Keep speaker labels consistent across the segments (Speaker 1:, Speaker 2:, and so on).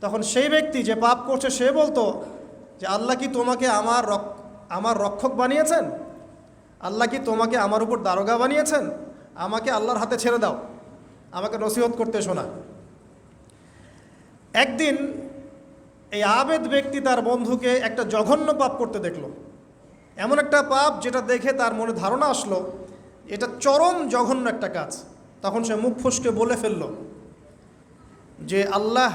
Speaker 1: তখন সেই ব্যক্তি যে পাপ করছে, সে বলতো যে, আল্লাহ কি তোমাকে আমার আমার রক্ষক বানিয়েছেন? আল্লাহ কি তোমাকে আমার উপর দারোগা বানিয়েছেন? আমাকে আল্লাহর হাতে ছেড়ে দাও। আমাকে নসিহত করতে শোনা একদিন এই আবেদ ব্যক্তি তার বন্ধুকে একটা জঘন্য পাপ করতে দেখল। এমন একটা পাপ যেটা দেখে তার মনে ধারণা আসলো, এটা চরম জঘন্য একটা কাজ। তখন সে মুখ ফুসকে বলে ফেলল যে, আল্লাহ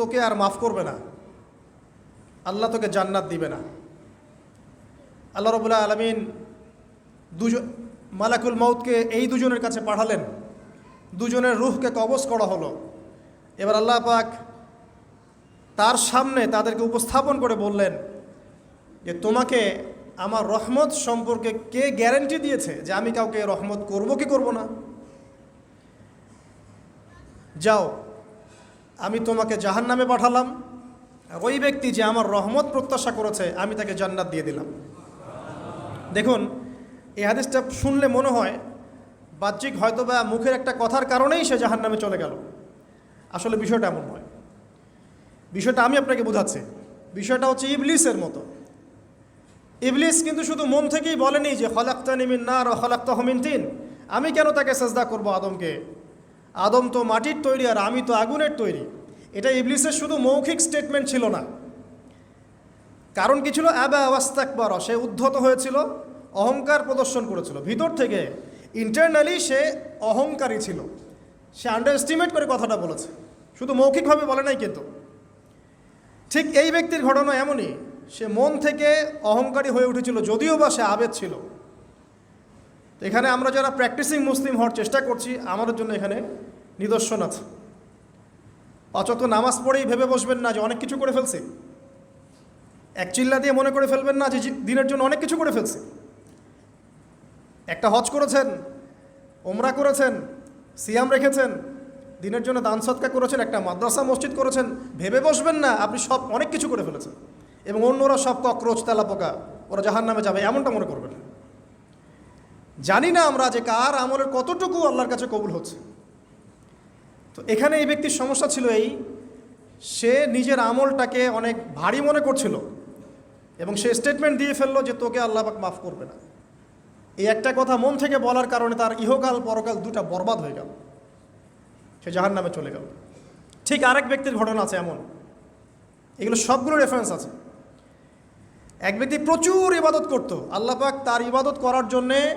Speaker 1: তোকে আর মাফ করবে না। আল্লাহ তোকে জান্নাত দিবে না। আল্লাহ রবুল্লাহ আলমিন দুজন মালাকুল মৌতকে এই দুজনের কাছে পাঠালেন। দুজনের রুহকে কবজ করা হলো। এবার আল্লাহ পাক তার সামনে তাদেরকে উপস্থাপন করে বললেন যে, তোমাকে আমার রহমত সম্পর্কে কে গ্যারেন্টি দিয়েছে যে আমি কাউকে রহমত করব কি করব না? যাও আমি তোমাকে জাহান নামে পাঠালাম ওই ব্যক্তি যে আমার রহমত প্রত্যাশা করেছে, আমি তাকে জান্নাত দিয়ে দিলাম। দেখুন, এই হাদিসটা শুনলে মনে হয়, বাহ্যিক হয়তো বা মুখের একটা কথার কারণেই সে জাহান নামে চলে গেল। আসলে বিষয়টা এমন নয়। বিষয়টা আমি আপনাকে বোঝাচ্ছি। বিষয়টা হচ্ছে ইবলিসের মতো। ইবলিস কিন্তু শুধু মন থেকেই বলেনি যে হলাক্তা নিমিন না হলাক্তা হমিন তিন। আমি কেন তাকে সেজদা করব আদমকে? আদম তো মাটির তৈরি আর আমি তো আগুনের তৈরি। এটা ইবলিসের শুধু মৌখিক স্টেটমেন্ট ছিল না। কারণ কি ছিল? অ্যাবা আওয়াস্তাকবার সে উদ্ধত হয়েছিল, অহংকার প্রদর্শন করেছিল। ভিতর থেকে ইন্টারনালি সে অহংকারী ছিল। সে আন্ডার এস্টিমেট করে কথাটা বলেছে। শুধু মৌখিকভাবে বলে নাই কিন্তু। ঠিক এই ব্যক্তির ঘটনা এমনই, সে মন থেকে অহংকারী হয়ে উঠেছিল, যদিও বা সে আবেদ ছিল। তো এখানে আমরা যারা প্র্যাকটিসিং মুসলিম হওয়ার চেষ্টা করছি, আমাদের জন্য এখানে নিদর্শন আছে। অচত নামাজ পড়েই ভেবে বসবেন না যে অনেক কিছু করে ফেলছি। এক চিল্লা দিয়ে মনে করে ফেলবেন না যে দিনের জন্য অনেক কিছু করে ফেলছি। একটা হজ করেছেন ওমরা করেছেন, সিয়াম রেখেছেন, দিনের জন্য দান সৎকা করেছেন, একটা মাদ্রাসা, মসজিদ করেছেন, ভেবে বসবেন না, আপনি সব অনেক কিছু করে ফেলেছেন। এবং অন্যরা সব ককরোচ, তেলাপোকা, ওরা জাহান নামে যাবে, এমনটা মনে করবেন না। জানি না আমরা যে কার আমলের কতটুকু আল্লাহর কাছে কবুল হচ্ছে। তো এখানে এই ব্যক্তির সমস্যা ছিল এই, সে নিজের আমলটাকে অনেক ভারী মনে করছিল এবং সে স্টেটমেন্ট দিয়ে ফেলল যে তোকে আল্লাহ পাক মাফ করবে না। এই একটা কথা মন থেকে বলার কারণে তার ইহকাল পরকাল দুটা বরবাদ হয়ে গেল। সে জাহান নামে চলে গেল। ঠিক আরেক ব্যক্তির ঘটনা আছে এমন। এগুলো সবগুলো রেফারেন্স আছে। এক ব্যক্তি প্রচুর ইবাদত করত। আল্লাহ পাক তার ইবাদত করার জন্যে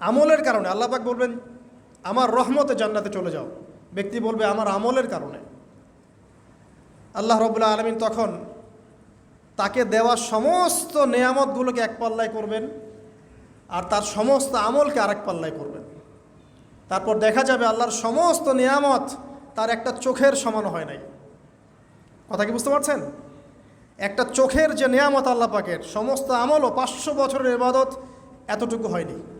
Speaker 1: আমলের কারণে আল্লাপাক বলবেন, আমার রহমতে জান্নাতে চলে যাও। ব্যক্তি বলবে, আমার আমলের কারণে। আল্লাহ রবুল্লাহ আলমিন তখন তাকে দেওয়া সমস্ত নেয়ামতগুলোকে এক পাল্লায় করবেন আর তার সমস্ত আমলকে আরেক পাল্লায় করবেন। তারপর দেখা যাবে আল্লাহর সমস্ত নিয়ামত তার একটা চোখের সমান হয় নাই। কথা কি বুঝতে পারছেন? একটা চোখের যে নিয়ামত আল্লাহ পাকের, সমস্ত আমলও পাঁচশো বছরের ইবাদত এতটুকু হয়নি।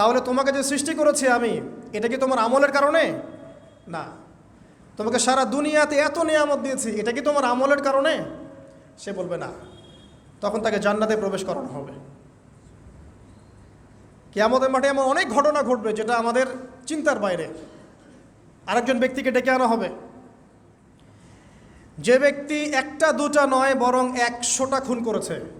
Speaker 1: তাহলে তোমাকে যে সৃষ্টি করেছি আমি, এটা কি তোমার আমলের কারণে? না। তোমাকে সারা দুনিয়াতে এত নিয়ামত দিয়েছি, এটা কি তোমার আমলের কারণে? সে বলবে না। তখন তাকে জান্নাতে প্রবেশ করানো হবে। কেয়ামতের মাঠে এমন অনেক ঘটনা ঘটবে যেটা আমাদের চিন্তার বাইরে। আরেকজন ব্যক্তিকে ডেকে আনা হবে। যে ব্যক্তি একটা, দুটা নয়, বরং একশোটা খুন করেছে।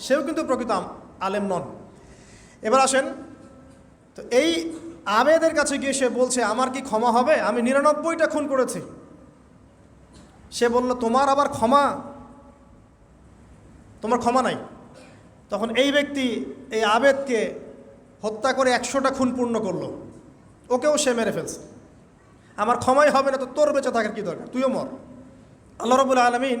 Speaker 1: সেও কিন্তু প্রকৃত আলেম নন। এবার আসেন, তো এই আবেদের কাছে গিয়ে সে বলছে, আমার কি ক্ষমা হবে? আমি নিরানব্বইটা খুন করেছি। সে বলল, তোমার আবার ক্ষমা? তোমার ক্ষমা নাই। তখন এই ব্যক্তি এই আবেদকে হত্যা করে একশোটা খুন পূর্ণ করল। ওকেও সে মেরে ফেলছে। আমার ক্ষমাই হবে না তো তোর বেঁচে থাকার কি দরকার? তুইও মর। আল্লাহ রবুল আলমিন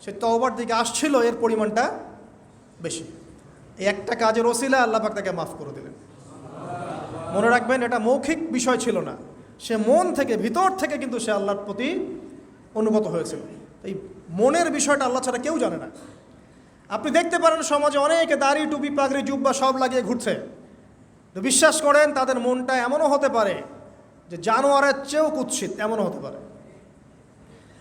Speaker 1: সে তওবার দিকে আসছিল, এর পরিমাণটা বেশি। এই একটা কাজের ওসিলা আল্লাহ পাক তাকে মাফ করে দিলেন। মনে রাখবেন, এটা মৌখিক বিষয় ছিল না। সে মন থেকে, ভিতর থেকে কিন্তু সে আল্লাহর প্রতি অনুগত হয়েছিল। এই মনের বিষয়টা আল্লাহ ছাড়া কেউ জানে না। আপনি দেখতে পারেন, সমাজে অনেকে দাড়ি, টুপি, পাগড়ি, জুব্বা সব লাগিয়ে ঘুরছে। তো বিশ্বাস করেন, তাদের মনটা এমনও হতে পারে যে জানোয়ারের চেয়েও কুৎসিত, এমনও হতে পারে।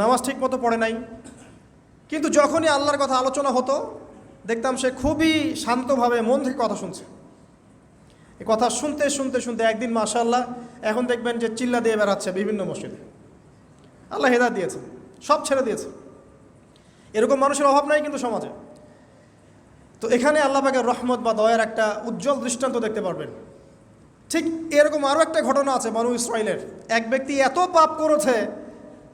Speaker 1: নামাজ ঠিক মতো পড়ে নাই। কিন্তু যখনই আল্লাহর কথা আলোচনা হতো, দেখতাম সে খুবই শান্তভাবে মন থেকে কথা শুনছে। এই কথা শুনতে শুনতে শুনতে একদিন মাশাল্লাহ এখন দেখবেন যে চিল্লা দিয়ে বেড়াচ্ছে বিভিন্ন মসজিদে। আল্লাহ হেদাত দিয়েছে, সব ছেড়ে দিয়েছে। এরকম মানুষের অভাব নাই কিন্তু সমাজে। তো এখানে আল্লাহ পাকের রহমত বা দয়ের একটা উজ্জ্বল দৃষ্টান্ত দেখতে পারবেন। ঠিক এরকম আরও একটা ঘটনা আছে মানু ইসরায়েলের এক ব্যক্তি এত পাপ করেছে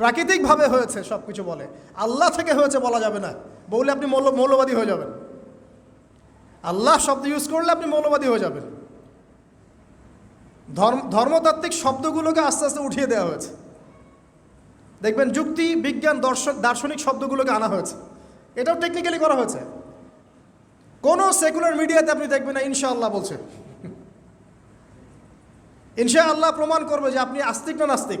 Speaker 1: প্রাকৃতিকভাবে হয়েছে সব কিছু বলে। আল্লাহ থেকে হয়েছে বলা যাবে না। বললে আপনি মৌল মৌলবাদী হয়ে যাবেন। আল্লাহ শব্দ ইউজ করলে আপনি মৌলবাদী হয়ে যাবেন। ধর্ম ধর্মতাত্ত্বিক শব্দগুলোকে আস্তে আস্তে উঠিয়ে দেওয়া হয়েছে। দেখবেন যুক্তি, বিজ্ঞান, দর্শন দার্শনিক শব্দগুলোকে আনা হয়েছে। এটাও টেকনিক্যালি করা হয়েছে। কোনো সেকুলার মিডিয়াতে আপনি দেখবেন না, ইনশাআল্লাহ বলছে। ইনশাআল্লাহ প্রমাণ করবে যে আপনি আস্তিক না নাস্তিক।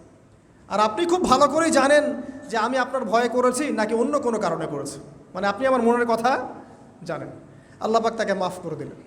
Speaker 1: আর আপনি খুব ভালো করেই জানেন যে আমি আপনার ভয়ে করেছি নাকি অন্য কোনো কারণে করেছি। মানে আপনি আমার মনের কথা জানেন। আল্লাহ পাক তাকে মাফ করে দিলেন।